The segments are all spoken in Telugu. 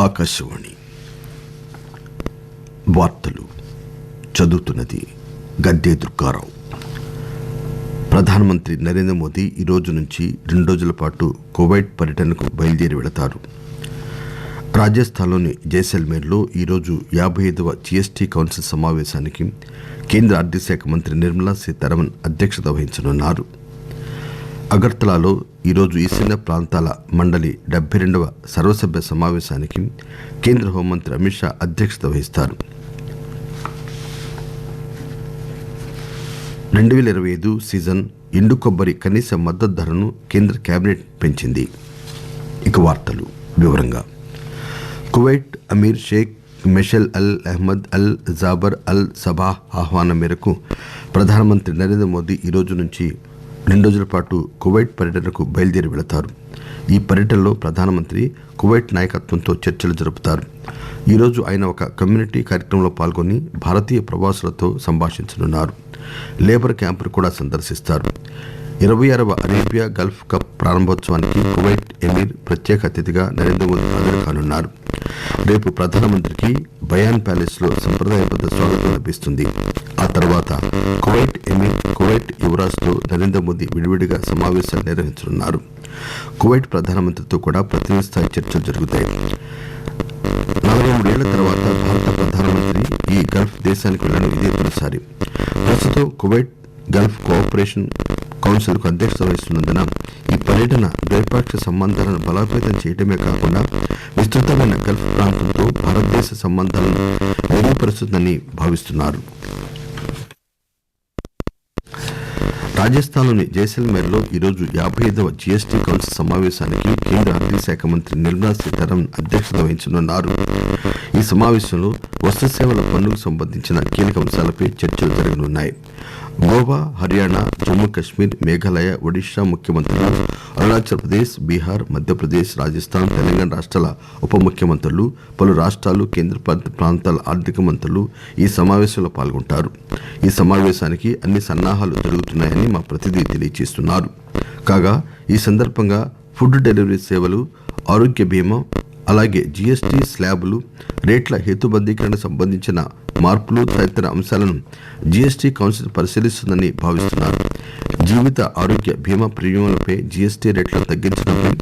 ఆకాశవాణి. వార్తలు చదువుతున్నది గద్దే దుర్గారావు. ప్రధానమంత్రి నరేంద్ర మోదీ ఈరోజు నుంచి రెండు రోజుల పాటు కువైట్ పర్యటనకు బయలుదేరి వెళతారు. రాజస్థాన్లోని జైసల్మేర్లో ఈరోజు యాభై ఐదవ జీఎస్టీ కౌన్సిల్ సమావేశానికి కేంద్ర ఆర్థిక శాఖ మంత్రి నిర్మలా సీతారామన్ అధ్యక్షత వహించనున్నారు. అగర్తలాలో ఈరోజు ఈశాన్య ప్రాంతాల మండలి డెబ్బై రెండవ సర్వసభ్య సమావేశానికి కేంద్ర హోంమంత్రి అమిత్ షా అధ్యక్షత వహిస్తారు. రెండు వేల ఇరవై ఐదు సీజన్ ఎండు కొబ్బరి కనీస మద్దతు ధరను కేంద్ర కేబినెట్ పెంచింది. ఇక వార్తలు వివరంగా. Kuwait Amir Sheikh Meshal Al Ahmad Al Jaber Al Sabah ఆహ్వానం మేరకు ప్రధానమంత్రి నరేంద్ర మోదీ ఈరోజు నుంచి రెండు రోజుల పాటు కువైట్ పర్యటనకు బయలుదేరి వెళతారు. ఈ పర్యటనలో ప్రధానమంత్రి కువైట్ నాయకత్వంతో చర్చలు జరుపుతారు. ఈరోజు ఆయన ఒక కమ్యూనిటీ కార్యక్రమంలో పాల్గొని భారతీయ ప్రవాసులతో సంభాషించనున్నారు. లేబర్ క్యాంపును కూడా సందర్శిస్తారు. ఇరవై ఆరవ అరేబియా గల్ఫ్ కప్ ప్రారంభోత్సవానికి కువైట్ ఎమీర్ ప్రత్యేక అతిథిగా నరేంద్ర మోదీ హాజరు కానున్నారు. రేపు ప్రధానమంత్రికి బయాన్ ప్యాలెస్లో సంప్రదాయబద్ధ స్వాగతం లభిస్తుంది. ఆ తర్వాత కువైట్ ఎమిర్ కువైట్ యువరాజ్తో నరేంద్ర మోదీ విడివిడిగా సమావేశాలు నిర్వహించనున్నారు. కువైట్ ప్రధానమంత్రితో కూడా ప్రతినిధి స్థాయి చర్చలు జరుగుతాయి. నలభై మూడేళ్ళ తర్వాత భారత ప్రధానమంత్రి ఈ గల్ఫ్ దేశానికి వెళ్ళడం ఇదే తొలిసారి. ప్రస్తుతం కువైట్ గల్ఫ్ కోఆపరేషన్ కౌన్సిల్కు అధ్యక్షత వహిస్తున్నందున ఈ పర్యటన ద్వైపాక్షిక సంబంధాలను బలోపేతం చేయడమే కాకుండా విస్తృతమైన గల్ఫ్ ప్రాంతంతో భారతదేశ సంబంధాలను మెరుగుపరుస్తుందని భావిస్తున్నారు. రాజస్థాన్లోని జైసల్మేర్లో ఈరోజు యాభై ఐదవ జీఎస్టీ కౌన్సిల్ సమావేశానికి కేంద్ర ఆర్థిక శాఖ మంత్రి నిర్మలా సీతారామన్ అధ్యక్షత వహించనున్నారు. ఈ సమావేశంలో వస్తు సేవల పన్నుకు సంబంధించిన కీలక అంశాలపై చర్చలు జరగనున్నాయి. గోవా హర్యానా జమ్మూ కాశ్మీర్ మేఘాలయ ఒడిషా ముఖ్యమంత్రులు అరుణాచల్ ప్రదేశ్ బీహార్ మధ్యప్రదేశ్ రాజస్థాన్ తెలంగాణ రాష్ట్రాల ఉప ముఖ్యమంత్రులు పలు రాష్ట్రాలు కేంద్రపాలిత ప్రాంతాల ఆర్థిక మంత్రులు ఈ సమావేశంలో పాల్గొంటారు. ఈ సమావేశానికి అన్ని సన్నాహాలు జరుగుతున్నాయని మా ప్రతినిధి తెలియజేస్తున్నారు. కాగా ఈ సందర్భంగా ఫుడ్ డెలివరీ సేవలు ఆరోగ్య బీమా అలాగే జీఎస్టీ స్లాబులు రేట్ల హేతుబద్ధీకరణకు సంబంధించిన మార్పులు తదితర అంశాలను జీఎస్టీ కౌన్సిల్ పరిశీలిస్తుందని భావిస్తున్నారు. జీవిత ఆరోగ్య బీమా ప్రీమియంలపై జీఎస్టీ రేట్లను తగ్గించడంపై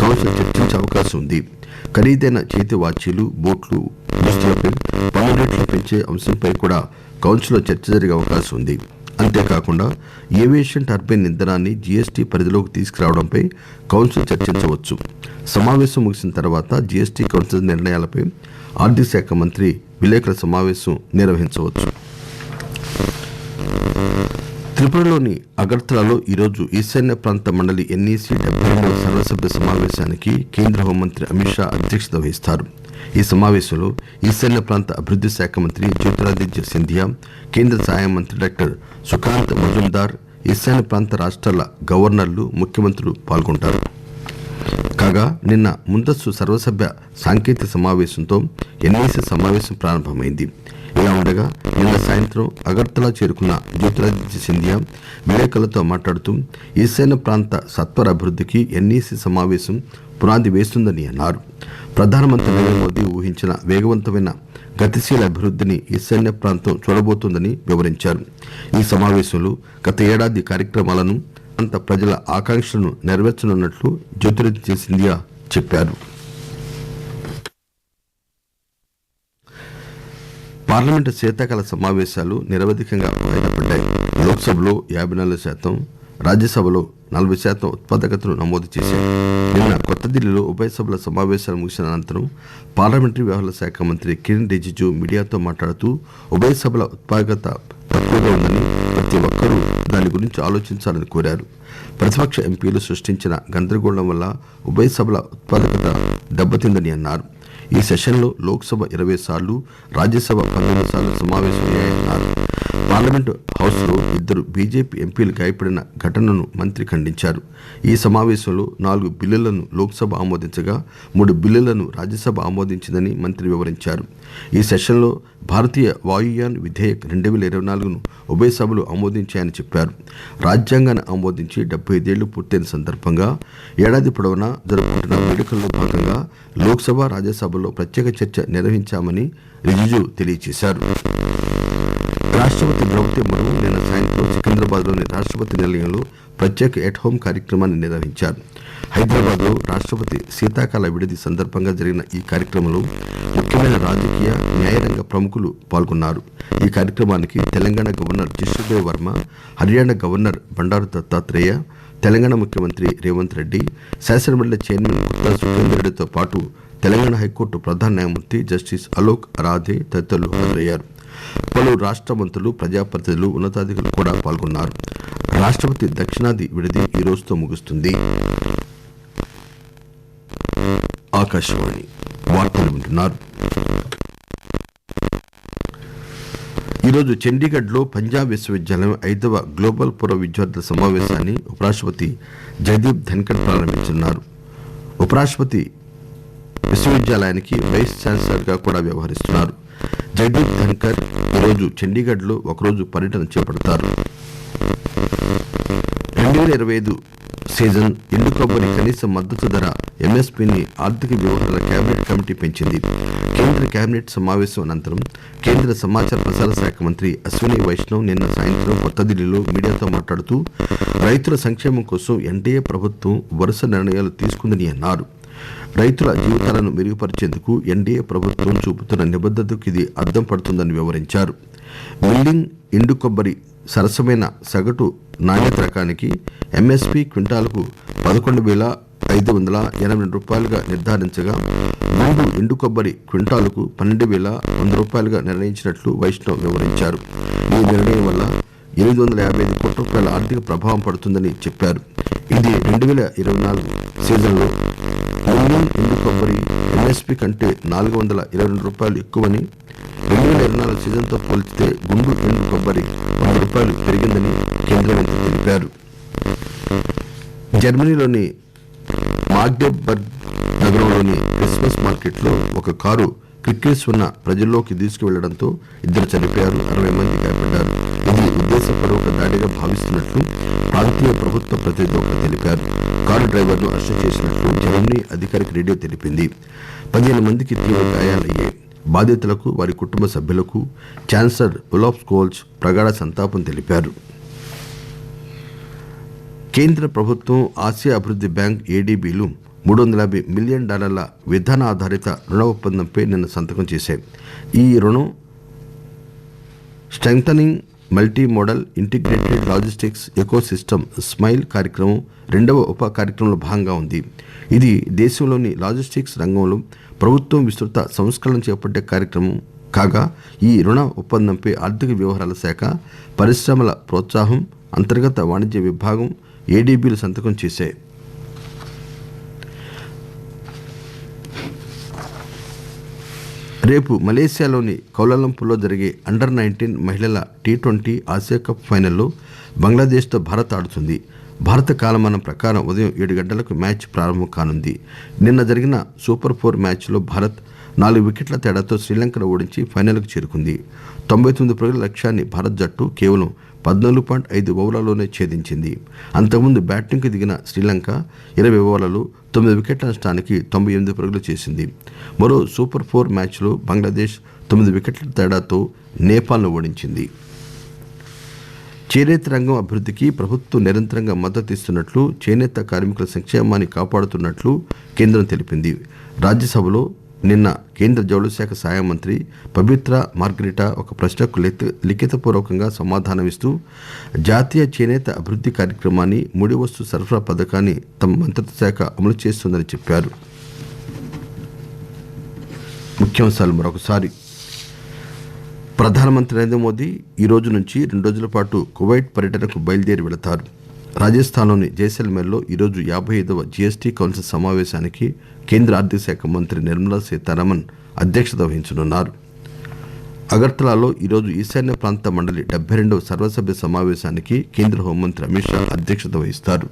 కౌన్సిల్ చర్చించే అవకాశం ఉంది. ఖరీదైన చేతి వాచీలు బోట్లు దుస్తులపై పన్ను రేట్లు పెంచే అంశంపై కూడా కౌన్సిల్లో చర్చ జరిగే అవకాశం ఉంది. అంతేకాకుండా ఏవియేషన్ టర్బైన్ ఇంధనాన్ని జీఎస్టీ పరిధిలోకి తీసుకురావడంపై కౌన్సిల్ చర్చించవచ్చు. సమావేశం ముగిసిన తర్వాత జీఎస్టీ కౌన్సిల్ నిర్ణయాలపై ఆర్థిక శాఖ మంత్రి విలేకరుల సమావేశం నిర్వహించవచ్చు. త్రిపురలోని అగర్తలలో ఈరోజు ఈశాన్య ప్రాంత మండలి ఎన్ఈసీ డెబ్బై రెండవ సర్వసభ్య సమావేశానికి కేంద్ర హోంమంత్రి అమిత్ షా అధ్యక్షత వహిస్తారు. ఈ సమావేశంలో ఈశాన్య ప్రాంత అభివృద్ధి శాఖ మంత్రి జ్యోతిరాదిత్య సింధియా కేంద్ర సహాయ మంత్రి డాక్టర్ సుకాంత్ మజుందార్ ఈశాన్య ప్రాంత రాష్ట్రాల గవర్నర్లు ముఖ్యమంత్రులు పాల్గొంటారు. కాగా నిన్న ముందస్తు సర్వసభ్య సాంకేతిక సమావేశంతో ఎన్ఈసీ సమావేశం ప్రారంభమైంది. ఇలా ఉండగా నిన్న సాయంత్రం అగర్తలా చేరుకున్న జ్యోతిరాదిత్య సింధియా విలేకరులతో మాట్లాడుతూ ఈశాన్య ప్రాంత సత్వర అభివృద్ధికి ఎన్ఈసీ సమావేశం పునాది వేస్తుందని అన్నారు. ప్రధానమంత్రి నరేంద్ర మోదీ ఊహించిన వేగవంతమైన గతిశీల అభివృద్ధిని ఈశాన్య ప్రాంతం చూడబోతోందని వివరించారు. ఈ సమావేశంలో గత ఏడాది కార్యక్రమాలను అంత ప్రజల ఆకాంక్షలను నెరవేర్చనున్నట్లు జ్యోతిరాదిత్య సింధియా చెప్పారు. పార్లమెంటు శీతాకాల సమావేశాలు నిరవధికంగా వాయిదాపడ్డాయి లోక్సభలో యాభై నాలుగు శాతం రాజ్యసభలో నలభై శాతం ఉత్పాదకతను నమోదు చేశాయి. నిన్న కొత్త ఢిల్లీలో ఉభయ సభల సమావేశాలు ముగిసిన అనంతరం పార్లమెంటరీ వ్యవహారాల శాఖ మంత్రి కిరణ్ రిజిజు మీడియాతో మాట్లాడుతూ ఉభయ సభల ఉత్పాదకత ప్రతి ఒక్కరూ దాని గురించి ఆలోచించాలని కోరారు. ప్రతిపక్ష ఎంపీలు సృష్టించిన గందరగోళం వల్ల ఉభయ సభల ఉత్పాదకత దెబ్బతిందని అన్నారు. ఈ సెషన్లో లోక్సభ ఇరవై సార్లు రాజ్యసభ పంతొమ్మిది సార్లు సమావేశమయ్యాయన్నారు. పార్లమెంటు హౌస్లో ఇద్దరు బీజేపీ ఎంపీలు గాయపడిన ఘటనను మంత్రి ఖండించారు. ఈ సమావేశంలో నాలుగు బిల్లులను లోక్సభ ఆమోదించగా మూడు బిల్లులను రాజ్యసభ ఆమోదించిందని మంత్రి వివరించారు. ఈ సెషన్లో భారతీయ వాయుయాన్ విధేయక్ రెండు వేల ఇరవై నాలుగును ఉభయ సభలు ఆమోదించాయని చెప్పారు. రాజ్యాంగాన్ని ఆమోదించి డెబ్బై ఐదేళ్ళు పూర్తయిన సందర్భంగా ఏడాది పొడవునా జరుపుకుంటున్న వేడుకల్లో భాగంగా లోక్సభ రాజ్యసభలో ప్రత్యేక చర్చ నిర్వహించామని రిజిజు తెలియజేశారు. రాష్ట్రపతి ద్రౌపది ముర్ము నిన్న సాయంత్రం సికింద్రాబాద్లోని రాష్ట్రపతి నిలయంలో ప్రత్యేక ఎట్ హోమ్ కార్యక్రమాన్ని నిర్వహించారు. హైదరాబాద్లో రాష్ట్రపతి శీతాకాల విడిది సందర్భంగా జరిగిన ఈ కార్యక్రమంలో ముఖ్యమైన రాజకీయ న్యాయరంగ ప్రముఖులు పాల్గొన్నారు. ఈ కార్యక్రమానికి తెలంగాణ గవర్నర్ జిష్ణుదేవ్ వర్మ హర్యానా గవర్నర్ బండారు దత్తాత్రేయ తెలంగాణ ముఖ్యమంత్రి రేవంత్ రెడ్డి శాసనమండలి చైర్మన్ గుత్తా సుఖేందర్ రెడ్డితో పాటు తెలంగాణ హైకోర్టు ప్రధాన న్యాయమూర్తి జస్టిస్ అలోక్ రాధే తదితరులు హాజరయ్యారు. పలువురు రాష్ట్ర మంత్రులు ప్రజాప్రతినిధులు ఉన్నతాధికారులు కూడా పాల్గొన్నారు. రాష్ట్రపతి దక్షిణాది విడిది ఈ రోజుతో ముగుస్తుంది. ఆకాశవాణి వార్తలు వింటున్నారు. ఈరోజు చండీగఢ్లో పంజాబ్ విశ్వవిద్యాలయం ఐదవ గ్లోబల్ పూర్వ విద్యార్థుల సమావేశాన్ని ఉపరాష్ట్రపతి జగదీప్ ధన్కర్ ప్రారంభించనున్నారు. ఉపరాష్ట్రపతి విశ్వవిద్యాలయానికి వైస్ ఛాన్సలర్గా కూడా వ్యవహరిస్తున్నారు. జగదీప్ ధన్కర్ ఈరోజు చండీగఢ్లో ఒకరోజు పర్యటన చేపడతారు. రెండు వేల ఇరవై ఐదు సీజన్ ఎండు కొబ్బరి కనీస మద్దతు ధర ఎంఎస్పీని ఆర్థిక వ్యవహారాల కేబినెట్ కమిటీ పెంచింది. కేంద్ర కేబినెట్ సమావేశం అనంతరం కేంద్ర సమాచార ప్రసార శాఖ మంత్రి అశ్విని వైష్ణవ్ నిన్న సాయంత్రం కొత్త ఢిల్లీలో మీడియాతో మాట్లాడుతూ రైతుల సంక్షేమం కోసం ఎన్డీఏ ప్రభుత్వం వరుస నిర్ణయాలు తీసుకుందని అన్నారు. రైతుల జీవితాలను మెరుగుపరిచేందుకు ఎన్డీఏ ప్రభుత్వం చూపుతున్న నిబద్ధతకు ఇది అద్దం పడుతుందని వివరించారు. మిల్లింగ్ ఎండు కొబ్బరి సరసమైన సగటు నాణ్యత రకానికి ఎంఎస్పి క్వింటాలకు పదకొండు వేల ఐదు వందల ఎనభై రెండు రూపాయలుగా నిర్ధారించగా మూడు ఎండు కొబ్బరి క్వింటాలకు పన్నెండు వేల వంద రూపాయలుగా నిర్ణయించినట్లు వైష్ణవ్ వివరించారు. ఈ నిర్ణయం వల్ల ఎనిమిది వందల యాభై ఐదు కోట్ల రూపాయల ఆర్థిక ప్రభావం పడుతుందని చెప్పారు. ఇది రెండు వేల ఇరవై నాలుగు సీజన్లో మిలియన్ ఎండు కొబ్బరి ఎంఎస్పి కంటే నాలుగు వందల ఇరవై రెండు రూపాయలు ఎక్కువని రెండు వేల ఇరవై నాలుగు సీజన్తో పోల్చితే గుండు ఎండు కొబ్బరి వంద రూపాయలు పెరిగిందని కేంద్ర మంత్రి తెలిపారు. జర్మనీలోని మాగ్డెబర్గ్ నగరంలోని క్రిస్మస్ మార్కెట్లో ఒక కారు క్రిక్కేస్ ఉన్న ప్రజల్లోకి తీసుకువెళ్ళడంతో ఇద్దరు చనిపోయారు అరవై మంది గాయపడ్డారు. ఇది ఉద్దేశపూర్వక దాడిగా భావిస్తున్నట్లు ప్రాంతీయ ప్రభుత్వ ప్రతినిధి ఒకరు తెలిపారు. కారు డ్రైవర్ను అరెస్టు చేసినట్లు జర్మనీ అధికారిక రేడియో తెలిపింది. పదిహేను మందికి తీవ్ర గాయాలయ్యాయి. బాధితులకు వారి కుటుంబ సభ్యులకు ఛాన్సలర్ ఉలాఫ్ స్కోల్స్ ప్రగాఢ సంతాపం తెలిపారు. కేంద్ర ప్రభుత్వం ఆసియా అభివృద్ధి బ్యాంక్ ఏడీబీలు మూడు వందల యాభై మిలియన్ డాలర్ల విధాన ఆధారిత రుణ ఒప్పందంపై నిన్న సంతకం చేశాయి. ఈ రుణం strengthening multi modal integrated logistics eco system SMILE కార్యక్రమం రెండవ ఉప కార్యక్రమంలో భాగంగా ఉంది. ఇది దేశంలోని లాజిస్టిక్స్ రంగంలో ప్రభుత్వం విస్తృత సంస్కరణ చేపట్టే కార్యక్రమం కాగా ఈ రుణ ఒప్పందంపై ఆర్థిక వ్యవహారాల శాఖ పరిశ్రమల ప్రోత్సాహం అంతర్గత వాణిజ్య విభాగం ఏడీబీలు సంతకం చేశాయి. రేపు మలేసియాలోని కౌలాలంపూర్లో జరిగే అండర్ నైన్టీన్ మహిళల టీ ట్వంటీ ఆసియా కప్ ఫైనల్లో బంగ్లాదేశ్తో భారత్ ఆడుతుంది. భారత కాలమానం ప్రకారం ఉదయం ఏడు గంటలకు మ్యాచ్ ప్రారంభం కానుంది. నిన్న జరిగిన సూపర్ ఫోర్ మ్యాచ్లో భారత్ నాలుగు వికెట్ల తేడాతో శ్రీలంకను ఓడించి ఫైనల్కు చేరుకుంది. తొంభై తొమ్మిది పరుగుల లక్ష్యాన్ని భారత్ జట్టు కేవలం పద్నాలుగు పాయింట్ ఐదు ఓవర్లలోనే ఛేదించింది. అంతకుముందు బ్యాటింగ్కు దిగిన శ్రీలంక ఇరవై ఓవర్లలో తొమ్మిది వికెట్ల నష్టానికి తొంభై ఎనిమిది పరుగులు చేసింది. మరో సూపర్ ఫోర్ మ్యాచ్లో బంగ్లాదేశ్ తొమ్మిది వికెట్ల తేడాతో నేపాల్ను ఓడించింది. చేనేత రంగం అభివృద్ధికి ప్రభుత్వం నిరంతరంగా మద్దతు ఇస్తున్నట్లు చేనేత కార్మికుల సంక్షేమాన్ని కాపాడుతున్నట్లు కేంద్రం తెలిపింది. రాజ్యసభలో నిన్న కేంద్ర జౌళి శాఖ సహాయ మంత్రి పవిత్ర మార్గరిటా ఒక ప్రశ్నకు లిఖితపూర్వకంగా సమాధానమిస్తూ జాతీయ చేనేత అభివృద్ధి కార్యక్రమాన్ని ముడి వస్తు సరఫరా పథకాన్ని తమ మంత్రిత్వ శాఖ అమలు చేస్తుందని చెప్పారు. ముఖ్యాంశాలు మరొకసారి. ప్రధానమంత్రి నరేంద్ర మోదీ ఈ రోజు నుంచి రెండు రోజుల పాటు కువైట్ పర్యటనకు బయలుదేరి వెళతారు. రాజస్థాన్లోని జైసల్మేర్లో ఈరోజు యాభై ఐదవ జీఎస్టీ కౌన్సిల్ సమావేశానికి కేంద్ర ఆర్థిక శాఖ మంత్రి నిర్మలా సీతారామన్ అధ్యక్షత వహించనున్నారు. అగర్తలాలో ఈరోజు ఈశాన్య ప్రాంత మండలి డెబ్బై రెండవ సర్వసభ్య సమావేశానికి కేంద్ర హోంమంత్రి అమిత్ షా అధ్యక్షత వహిస్తారు.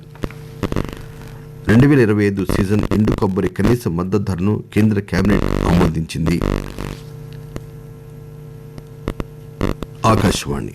రెండు వేల ఇరవై ఐదు సీజన్ ఎండు కొబ్బరి కనీస మద్దతు ధరను కేంద్ర కేబినెట్ ఆమోదించింది. ఆకాశవాణి